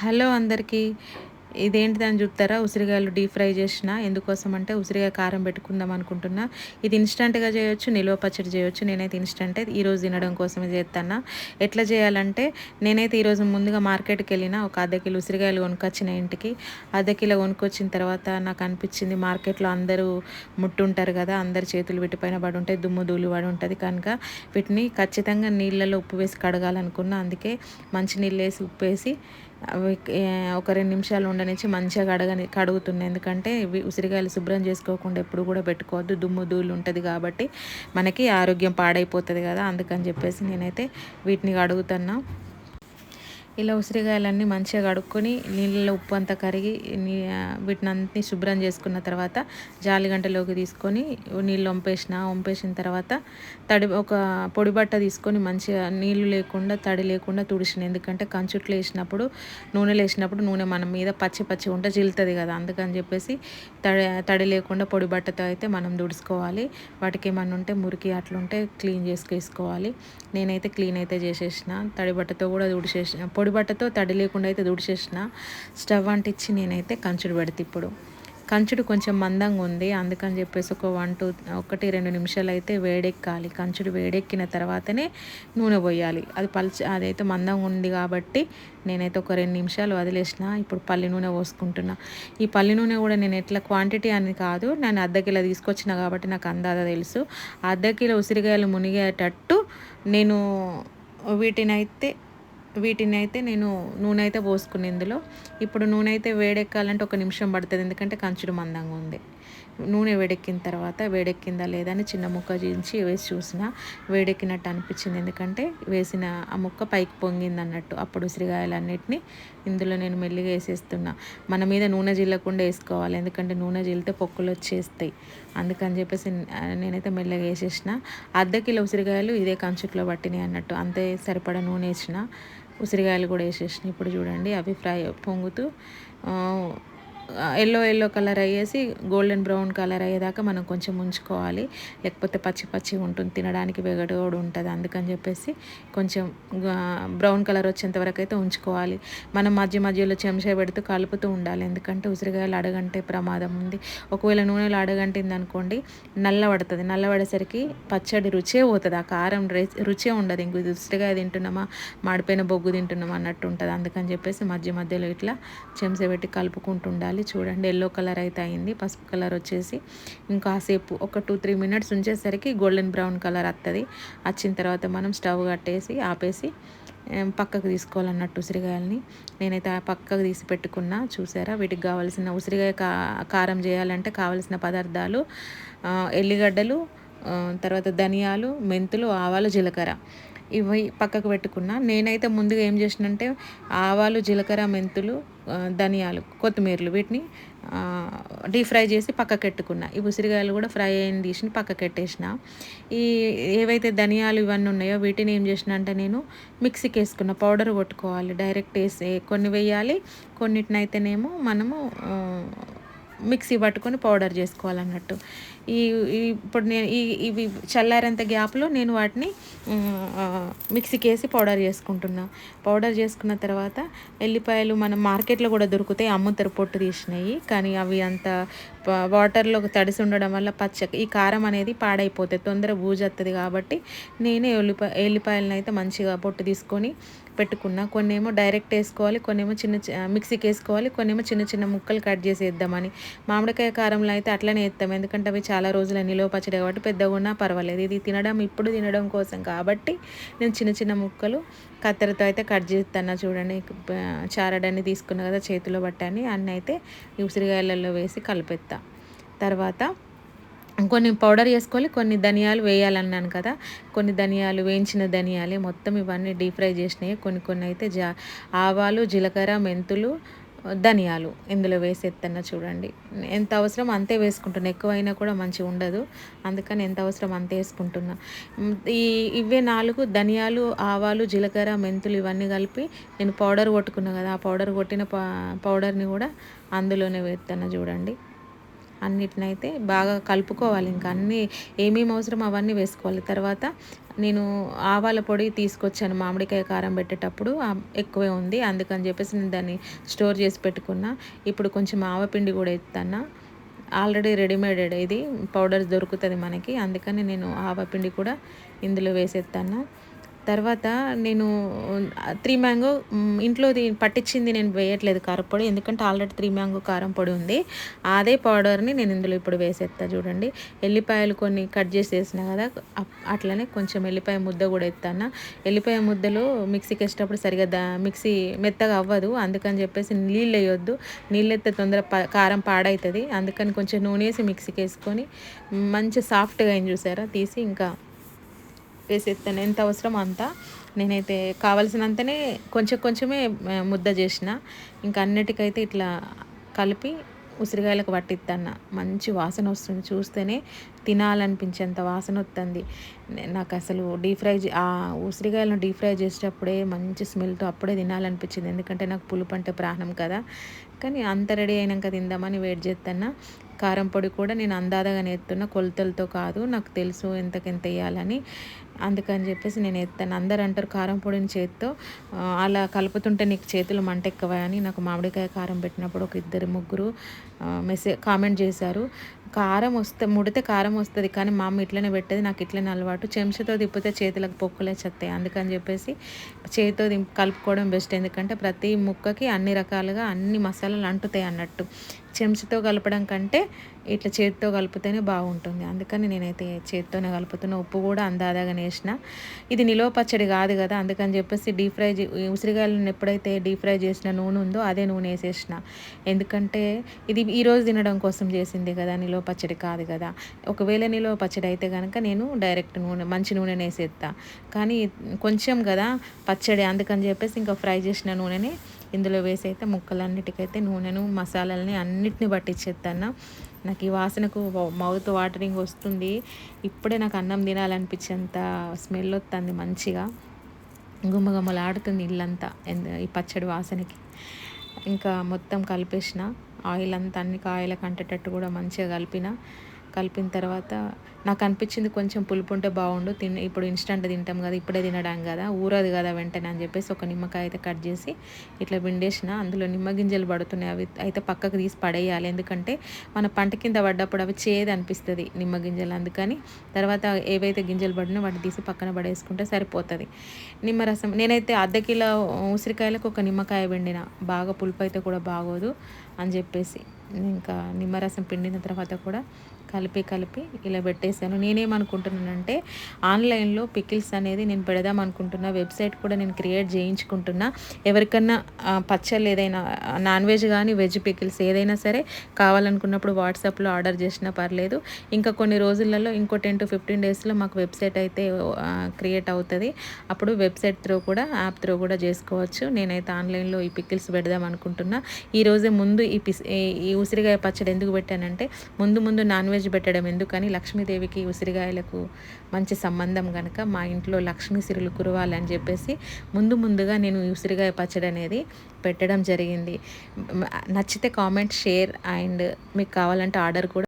Hello అందరికీ. ఇదేంటిదని చూస్తారా ఉసిరికాయలు డీప్ ఫ్రై చేసిన ఎందుకోసం అంటే ఉసిరికాయ కారం పెట్టుకుందాం అనుకుంటున్నా. ఇది ఇన్స్టంట్గా చేయొచ్చు నిల్వ పచ్చడి చేయొచ్చు. నేనైతే ఇన్స్టంటే ఈరోజు తినడం కోసమే చేస్తాను ఎట్లా చేయాలంటే నేనైతే ఈరోజు ముందుగా మార్కెట్కి వెళ్ళిన ఒక అర్ధ కిలో ఉసిరికాయలు కొనుక్కొచ్చిన ఇంటికి. అర్ధ కిలో కొనుక్కొచ్చిన తర్వాత నాకు అనిపించింది మార్కెట్లో అందరూ ముట్టుంటారు కదా అందరు చేతులు వీటిపైన పడి ఉంటాయి దుమ్ము దూలు పడి ఉంటుంది కనుక వీటిని ఖచ్చితంగా నీళ్ళలో ఉప్పు వేసి కడగాలనుకున్నా. అందుకే మంచి నీళ్ళు వేసి ఉప్పు వేసి అవి ఒక రెండు నిమిషాలు ఉండనిచ్చి మంచిగా కడగని కడుగుతున్నాయి ఎందుకంటే ఇవి ఉసిరికాయలు శుభ్రం చేసుకోకుండా ఎప్పుడు కూడా పెట్టుకోవద్దు. దుమ్ము ధూళి ఉంటుంది కాబట్టి మనకి ఆరోగ్యం పాడైపోతుంది కదా. అందుకని చెప్పేసి నేనైతే వీటిని కడుగుతున్నా. ఇలా ఉసిరికాయలన్నీ మంచిగా కడుక్కొని నీళ్ళలో ఉప్పు అంతా కరిగి వీటిని అన్ని శుభ్రం చేసుకున్న తర్వాత జాలిగంటలోకి తీసుకొని నీళ్ళు వంపేసిన వంపేసిన తర్వాత తడి ఒక పొడి బట్ట తీసుకొని మంచిగా నీళ్ళు లేకుండా తడి లేకుండా తుడిచిన. ఎందుకంటే కంచుట్లు వేసినప్పుడు నూనెలు వేసినప్పుడు నూనె మన మీద పచ్చి పచ్చి ఉంటే చిల్లుతుంది కదా. అందుకని చెప్పేసి తడి తడి లేకుండా పొడి బట్టతో అయితే మనం తుడుచుకోవాలి. వాటికి ఏమన్నా ఉంటే మురికి అట్లుంటే క్లీన్ చేసుకేసుకోవాలి నేనైతే క్లీన్ అయితే చేసేసిన. తడి బట్టతో కూడా తుడిచేసిన. పొడి బట్టతో తడి లేకుండా అయితే దుడిచేసిన స్టవ్ అంటించి నేనైతే కంచుడు పెడితే ఇప్పుడు. కంచుడు కొంచెం మందంగా ఉంది. అందుకని చెప్పేసి ఒక వన్ టూ ఒకటి రెండు నిమిషాలు అయితే వేడెక్కాలి. కంచుడు వేడెక్కిన తర్వాతనే నూనె పోయాలి. అది పల్చ అదైతే మందంగా ఉంది కాబట్టి నేనైతే ఒక రెండు నిమిషాలు వదిలేసిన. ఇప్పుడు పల్లి నూనె పోసుకుంటున్నా. ఈ పల్లి నూనె కూడా నేను ఎట్లా క్వాంటిటీ అని కాదు. నేను అర్ధ కిలో తీసుకొచ్చిన కాబట్టి నాకు అందాద తెలుసు. అర్ధ కిలో ఉసిరికాయలు మునిగేటట్టు నేను వీటినైతే వీటిని అయితే నేను నూనె అయితే పోసుకుని ఇందులో. ఇప్పుడు నూనె అయితే వేడెక్కాలంటే ఒక నిమిషం పడుతుంది. ఎందుకంటే కంచుడు మందంగా ఉంది. నూనె వేడెక్కిన తర్వాత వేడెక్కిందా లేదా అని చిన్న ముక్క చేయించి వేసి చూసిన. వేడెక్కినట్టు అనిపించింది. ఎందుకంటే వేసిన ఆ ముక్క పైకి పొంగింది అన్నట్టు. అప్పుడు ఉసిరికాయలన్నిటిని ఇందులో నేను మెల్లిగా వేసేస్తున్నా. మన మీద నూనె జిల్లకుండా వేసుకోవాలి. ఎందుకంటే నూనె జిల్లితే పొక్కులు వచ్చేస్తాయి. అందుకని చెప్పేసి నేనైతే మెల్లగా వేసేసిన. అర్ధ కిలో ఉసిరికాయలు ఇదే కంచుట్లో పట్టినాయి అన్నట్టు. అంతే సరిపడా నూనె వేసిన. ఉసిరికాయలు కూడా వేసేసినాయి. ఇప్పుడు చూడండి అవి ఫ్రై పొంగుతూ ఎల్లో ఎల్లో కలర్ అయ్యేసి గోల్డెన్ బ్రౌన్ కలర్ అయ్యేదాకా మనం కొంచెం ఉంచుకోవాలి లేకపోతే పచ్చి పచ్చి ఉంటుంది తినడానికి వెగట కూడా ఉంటుంది. అందుకని చెప్పేసి కొంచెం బ్రౌన్ కలర్ వచ్చేంత వరకు అయితే ఉంచుకోవాలి. మనం మధ్య మధ్యలో చెంచా పెడుతూ కలుపుతూ ఉండాలి. ఎందుకంటే ఉసిరికాయలు అడగంటే ప్రమాదం ఉంది. ఒకవేళ నూనెలో అడగంటింది అనుకోండి నల్లబడుతుంది నల్లబడేసరికి పచ్చడి రుచే పోతుంది. ఆ కారం రుచే ఉండదు. ఇంక ఉసిరికాయ తింటున్నామా మాడిపోయిన బొగ్గు తింటున్నామా అన్నట్టు ఉంటుంది. అందుకని చెప్పేసి మధ్య మధ్యలో ఇట్లా చెంచా పెట్టి కలుపుకుంటుండాలి ఉండాలి చూడండి ఎల్లో కలర్ అయితే అయింది. పసుపు కలర్ వచ్చేసి ఇంకాసేపు ఒక టూ త్రీ మినిట్స్ ఉంచేసరికి గోల్డెన్ బ్రౌన్ కలర్ వస్తుంది వచ్చిన తర్వాత మనం స్టవ్ కట్టేసి ఆపేసి పక్కకు తీసుకోవాలన్నట్టు ఉసిరికాయలని నేనైతే పక్కకు తీసి పెట్టుకున్నా. చూసారా? వీటికి కావాల్సిన ఉసిరికాయ కారం చేయాలంటే కావలసిన పదార్థాలు ఎల్లిగడ్డలు తర్వాత ధనియాలు మెంతులు ఆవాలు జీలకర్ర. ఇవి పక్కకు పెట్టుకున్నా. నేనైతే ముందుగా ఏం చేసినంటే ఆవాలు జీలకర్ర మెంతులు ధనియాలు కొత్తిమీరలు వీటిని డీప్ ఫ్రై చేసి పక్కకెట్టుకున్నా ఈ ఉసిరికాయలు కూడా ఫ్రై అయిన తీసి పక్కకెట్టేసిన ఈ ఏవైతే ధనియాలు ఇవన్నీ ఉన్నాయో వీటిని ఏం చేసిన అంటే నేను మిక్సీకి వేసుకున్న పౌడర్ కొట్టుకోవాలి. డైరెక్ట్ వేసి కొన్ని వేయాలి. కొన్నిటినైతేనేమో మనము మిక్సీ పట్టుకొని పౌడర్ చేసుకోవాలన్నట్టు. ఈ ఇప్పుడు నేను ఈ ఇవి చల్లారేంత గ్యాప్లో నేను వాటిని మిక్సీకి వేసి పౌడర్ చేసుకుంటున్నా. పౌడర్ చేసుకున్న తర్వాత ఎల్లిపాయలు మనం మార్కెట్లో కూడా దొరుకుతాయి అమ్ముతారు పొట్టు తీసినాయి కానీ అవి అంత వాటర్లో తడిసి ఉండడం వల్ల పచ్చ ఈ కారం అనేది పాడైపోతుంది తొందర బూజొస్తుంది కాబట్టి నేనే ఎల్లిపాయ ఎల్లిపాయలను అయితే మంచిగా పొట్టు తీసుకొని పెట్టుకున్నా. కొన్ని ఏమో డైరెక్ట్ వేసుకోవాలి కొన్ని ఏమో చిన్న మిక్సీకి వేసుకోవాలి కొన్ని ఏమో చిన్న చిన్న ముక్కలు కట్ చేసి వేద్దామని మామిడికాయ కారంలో అయితే అట్లనే వేస్తాం. ఎందుకంటే అవి చాలా రోజులు నిలువ పచ్చడి కాబట్టి పెద్దగా ఉన్నా పర్వాలేదు. ఇది తినడం ఇప్పుడు తినడం కోసం కాబట్టి నేను చిన్న చిన్న ముక్కలు కత్తెరతో అయితే కట్ చేస్తాను. చూడండి చారడాన్ని తీసుకున్న కదా చేతిలో పట్టాని అన్నీ అయితే ఉసిరికాయలలో వేసి కలిపెత్తా. తర్వాత కొన్ని పౌడర్ చేసుకోవాలి కొన్ని ధనియాలు వేయాలన్నాను కదా. కొన్ని ధనియాలు వేయించిన ధనియాలే మొత్తం ఇవన్నీ డీప్ ఫ్రై చేసినాయి. కొన్ని కొన్ని అయితే జా ఆవాలు జీలకర్ర మెంతులు ధనియాలు ఇందులో వేసేత్తన్న చూడండి. ఎంత అవసరం అంతే వేసుకుంటున్నా. ఎక్కువైనా కూడా మంచిగా ఉండదు. అందుకని ఎంత అవసరం అంతే వేసుకుంటున్నా. ఈ ఇవే నాలుగు ధనియాలు ఆవాలు జీలకర్ర మెంతులు ఇవన్నీ కలిపి నేను పౌడర్ కొట్టుకున్నా కదా. ఆ పౌడర్ కొట్టిన పౌడర్ని కూడా అందులోనే వేస్తాను చూడండి. అన్నిటినైతే బాగా కలుపుకోవాలి. ఇంకా అన్నీ ఏమేమి అవసరం అవన్నీ వేసుకోవాలి. తర్వాత నేను ఆవాల పొడి తీసుకొచ్చాను. మామిడికాయ కారం పెట్టేటప్పుడు ఎక్కువే ఉంది. అందుకని చెప్పేసి నేను దాన్ని స్టోర్ చేసి పెట్టుకున్నా. ఇప్పుడు కొంచెం ఆవపిండి కూడా ఎత్తాను ఆల్రెడీ రెడీమేడ్ ఇది. పౌడర్ దొరుకుతుంది మనకి. అందుకని నేను ఆవపిండి కూడా ఇందులో వేసేస్తాను తర్వాత నేను త్రీ మ్యాంగో ఇంట్లో పట్టించింది నేను వేయట్లేదు కారపొడి ఎందుకంటే ఆల్రెడీ త్రీ మ్యాంగో కారం పొడి ఉంది. అదే పౌడర్ని నేను ఇందులో ఇప్పుడు వేసేస్తా చూడండి. ఎల్లిపాయలు కొన్ని కట్ చేసి వేసిన కదా అట్లనే కొంచెం ఎల్లిపాయ ముద్ద కూడా ఎత్తాను ఎల్లిపాయ ముద్దలు మిక్సీకి వేసేటప్పుడు సరిగా దా మిక్సీ మెత్తగా అవ్వదు. అందుకని చెప్పేసి నీళ్ళు వేయొద్దు. నీళ్ళు ఎత్తే తొందర కారం పాడవుతుంది అందుకని కొంచెం నూనె వేసి మిక్సీకి వేసుకొని మంచి సాఫ్ట్గా అయింది చూసారా? తీసి ఇంకా వేసేస్తాను ఎంత అవసరం అంత నేనైతే కావలసినంతనే కొంచెం కొంచెమే ముద్ద చేసిన. ఇంకా అన్నిటికైతే ఇట్లా కలిపి ఉసిరికాయలకు పట్టిస్తాను మంచి వాసన వస్తుంది చూస్తేనే తినాలనిపించేంత వాసన వస్తుంది. నాకు అసలు డీప్ ఫ్రై ఆ ఉసిరికాయలను డీప్ ఫ్రై చేసేటప్పుడే మంచి స్మెల్తో అప్పుడే తినాలనిపించింది. ఎందుకంటే నాకు పులుపు అంటే ప్రాణం కదా. కానీ అంత రెడీ అయినాక తిందామని వెయిట్ చేస్తున్నా కారం పొడి కూడా నేను అందాదగా ఎత్తున్న కొలతలతో కాదు నాకు తెలుసు ఎంతకెంత వేయాలని. అందుకని చెప్పేసి నేను ఎత్తాను. అందరు అంటారు కారం పొడిని చేత్తో అలా కలుపుతుంటే నీకు చేతులు మంట ఎక్కువ అని నాకు మామిడికాయ కారం పెట్టినప్పుడు ఒక ఇద్దరు ముగ్గురు మెసేజ్ కామెంట్ చేశారు. కారం వస్తే ముడితే కారం వస్తుంది కానీ మా అమ్మ ఇట్లనే పెట్టేది నాకు ఇట్లనే అలవాటు. చెంచాతో తిప్పితే చేతులకు పొక్కులే చెత్తాయి. అందుకని చెప్పేసి చేతితో కలుపుకోవడం బెస్ట్. ఎందుకంటే ప్రతి ముక్కకి అన్ని రకాలుగా అన్ని మసాలాలు అంటుతాయి అన్నట్టు. చెంచాతో కలపడం కంటే ఇట్లా చేతితో కలిపితేనే బాగుంటుంది. అందుకని నేనైతే చేతితోనే కలుపుతున్న. ఉప్పు కూడా అందాదాగా వేసిన. ఇది నిలువ పచ్చడి కాదు కదా అందుకని చెప్పేసి డీప్ ఫ్రై ఉసిరికాయలను ఎప్పుడైతే డీప్ ఫ్రై చేసిన నూనె ఉందో అదే నూనె వేసేసిన. ఎందుకంటే ఇది ఈరోజు తినడం కోసం చేసింది కదా నిలువ పచ్చడి కాదు కదా. ఒకవేళ నిలువ పచ్చడి అయితే కనుక నేను డైరెక్ట్ నూనె మంచి నూనె వేసేస్తా కానీ కొంచెం కదా పచ్చడి అందుకని చెప్పేసి ఇంకా ఫ్రై చేసిన నూనెని ఇందులో వేసి అయితే ముక్కలన్నిటికైతే నూనెను మసాలాలని అన్నిటిని పట్టించేస్తాను నాకు ఈ వాసనకు మౌత్ వాటరింగ్ వస్తుంది. ఇప్పుడే నాకు అన్నం తినాలనిపించేంత స్మెల్ వస్తుంది మంచిగా. గుమ్మగుమ్మలాడుతుంది ఇల్లంతా ఈ పచ్చడి వాసనకి. ఇంకా మొత్తం కలిపేసిన. ఆయిల్ అంతా అన్ని కాయలకు అంటేటట్టు కూడా మంచిగా కలిపిన. కలిపిన తర్వాత నాకు అనిపించింది కొంచెం పులుపు ఉంటే బాగుండు తిన్ ఇప్పుడు ఇన్స్టంట్ తింటాం కదా ఇప్పుడే తినడం కదా ఊరదు కదా వెంటనే అని చెప్పేసి ఒక నిమ్మకాయ అయితే కట్ చేసి ఇట్లా బిండేసిన అందులో నిమ్మ గింజలు పడుతున్నాయి అవి అయితే పక్కకు తీసి పడేయాలి. ఎందుకంటే మన పంట కింద పడ్డప్పుడు అవి చేదు అనిపిస్తుంది నిమ్మ గింజలు. అందుకని తర్వాత ఏవైతే గింజలు పడినా వాటిని తీసి పక్కన పడేసుకుంటే సరిపోతుంది. నిమ్మరసం నేనైతే అర్ధ కిలో ఉసిరికాయలకు ఒక నిమ్మకాయ పిండిన. బాగా పులుపు అయితే కూడా బాగోదు. అని చెప్పేసి ఇంకా నిమ్మరసం పిండిన తర్వాత కూడా కలిపి కలిపి ఇలా పెట్టేశాను. నేనేమనుకుంటున్నానంటే ఆన్లైన్లో పికిల్స్ అనేది నేను పెడదాం అనుకుంటున్నా వెబ్సైట్ కూడా నేను క్రియేట్ చేయించుకుంటున్నా. ఎవరికన్నా పచ్చళ్ళు ఏదైనా నాన్ వెజ్ కానీ వెజ్ పికిల్స్ ఏదైనా సరే కావాలనుకున్నప్పుడు వాట్సాప్లో ఆర్డర్ చేసినా పర్లేదు. ఇంకా కొన్ని రోజులలో ఇంకో టెన్ టు ఫిఫ్టీన్ డేస్లో మాకు వెబ్సైట్ అయితే క్రియేట్ అవుతుంది. అప్పుడు వెబ్సైట్ త్రో కూడా యాప్ త్రో కూడా చేసుకోవచ్చు. నేనైతే ఆన్లైన్లో ఈ పికిల్స్ పెడదాం అనుకుంటున్నా. ఈరోజే ముందు ఈ పిస్ ఈ ఉసిరికాయ పచ్చడి ఎందుకు పెట్టానంటే ముందు ముందు నాన్ వెజ్ పెట్టడం ఎందుకని లక్ష్మీదేవికి ఉసిరికాయలకు మంచి సంబంధం కనుక మా ఇంట్లో లక్ష్మీ సిరులు కురవాలని చెప్పేసి ముందు ముందుగా నేను ఈ ఉసిరికాయ పచ్చడి అనేది పెట్టడం జరిగింది. నచ్చితే కామెంట్ షేర్ అండ్ మీకు కావాలంటే ఆర్డర్ కూడా